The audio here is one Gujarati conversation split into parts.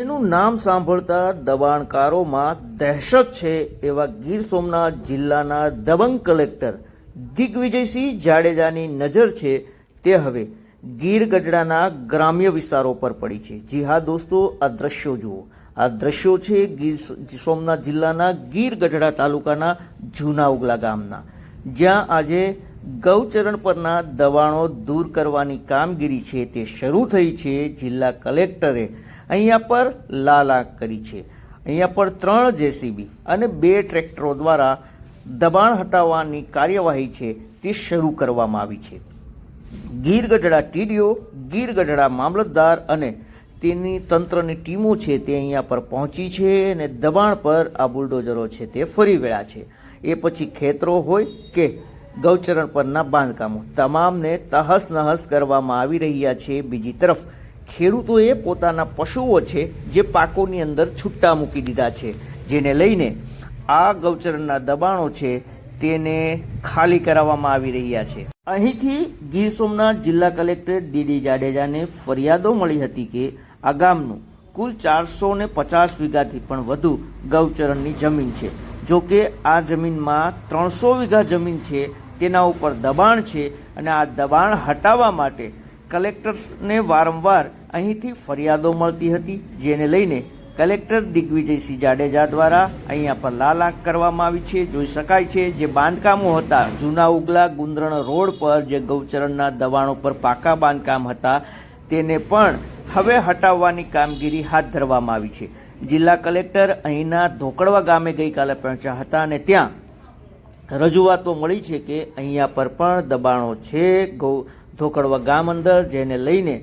એનું નામ સાંભળતા દબાણકારોમાં દહેશત છે એવા ગીર સોમનાથ જિલ્લાના દબંગ કલેક્ટર દિગ્વિજયસિંહ જાડેજાની નજર છે તે હવે ગીર ગઢડાના ગ્રામ્ય વિસ્તારો પર પડી છે. જી હા દોસ્તો, આ દ્રશ્યો જુઓ. આ દ્રશ્યો છે ગીર સોમનાથ જિલ્લાના ગીર ગઢડા તાલુકાના જૂના ઉગલા ગામના. જ્યાં આજે ગૌચરણ પરના દબાણો દૂર કરવાની કામગીરી છે તે શરૂ થઈ છે જિલ્લા કલેક્ટરે અહીંયા પર લાલા કરી છે. અહીંયા પર ત્રણ જેસીબી અને બે ટ્રેક્ટરો દ્વારા દબાણ હટાવવાની કાર્યવાહી છે તે શરૂ કરવામાં આવી છે. ગીર ગઢડા ટીડીઓ ગીર ગઢડા મામલતદાર અને તેની તંત્રની ટીમો છે તે અહીંયા પર પહોંચી છે અને દબાણ પર આ બુલડોઝરો છે તે ફરી વળ્યા છે. એ પછી ખેતરો હોય કે ગૌચરણ પરના બાંધકામો, તમામને તહસ નહસ કરવામાં આવી રહ્યા છે બીજી તરફ. ખેડૂતોએ પોતાના પશુઓ છે જે પાકોની અંદર છૂટા મૂકી દીધા છે, જેને લઈને આ ગૌચરણના દબાણો છે તેને ખાલી કરાવવામાં આવી રહ્યા છે. અહીંથી ગીર સોમનાથ જિલ્લા કલેક્ટર ડીડી જાડેજાને ફરિયાદો મળી હતી કે આ ગામનું કુલ ચારસો ને પચાસ વીઘાથી પણ વધુ ગૌચરણની જમીન છે. જો કે આ જમીનમાં ત્રણસો વીઘા જમીન છે, તેના ઉપર દબાણ છે અને આ દબાણ હટાવવા માટે કલેક્ટર્સને વારંવાર અહીંથી ફરિયાદો મળતી હતી, જેને લઈને કલેક્ટર દિગ્વિજયસિંહ જાડેજા દ્વારા અહીંયા પર લાલ આંખ કરવામાં આવી છે. જોઈ શકાય છે જે બાંધકામો હતા, જૂના ઉગલા ગુંદરણ રોડ પર જે ગૌચરણના દબાણો પર પાકા બાંધકામ હતા, તેને પણ હવે હટાવવાની કામગીરી હાથ ધરવામાં આવી છે. જિલ્લા કલેક્ટર અહીંના ધોકડવા ગામે ગઈકાલે પહોંચ્યા હતા અને ત્યાં રજૂઆતો મળી છે કે અહીંયા પર પણ દબાણો છે ગૌ, ધોકડવા ગામ અંદર, જેને લઈને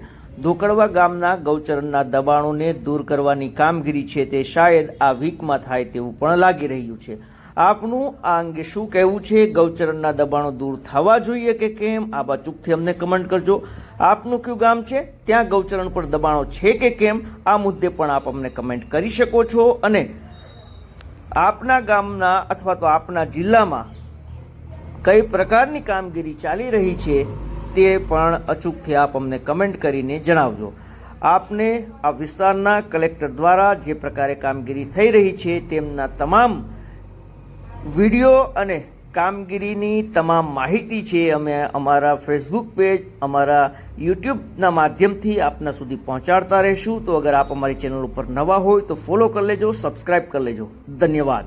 ધોકડવા ગામના ગૌચરણના દબાણોને દૂર કરવાની કામગીરી છે તે શાયદ આ વીકમાં થાય તેવું પણ લાગી રહ્યું છે. આપનું આ અંગે શું કહેવું છે? ગૌચરણના દબાણો દૂર થવા જોઈએ કે કેમ? આ બાચૂકથી અમને કમેન્ટ કરજો. આપનું કયું ગામ છે? ત્યાં ગૌચરણ પર દબાણો છે કે કેમ? આ મુદ્દે પણ આપ અમને કમેન્ટ કરી શકો છો અને આપના ગામના અથવા તો આપના જિલ્લામાં કઈ પ્રકારની કામગીરી ચાલી રહી છે તે પણ અચૂકથી આપ અમને કમેન્ટ કરીને જણાવજો. આપને આ વિસ્તારના કલેક્ટર દ્વારા જે પ્રકારે કામગીરી થઈ રહી છે, તેમના તમામ વીડિયો અને કામગીરીની તમામ માહિતી છે, અમે અમારા ફેસબુક પેજ, અમારા યુટ્યુબના માધ્યમથી આપના સુધી પહોંચાડતા રહીશું. તો અગર આપ અમારી ચેનલ ઉપર નવા હોય તો ફોલો કરી લેજો સબસ્ક્રાઈબ કરી લેજો. ધન્યવાદ.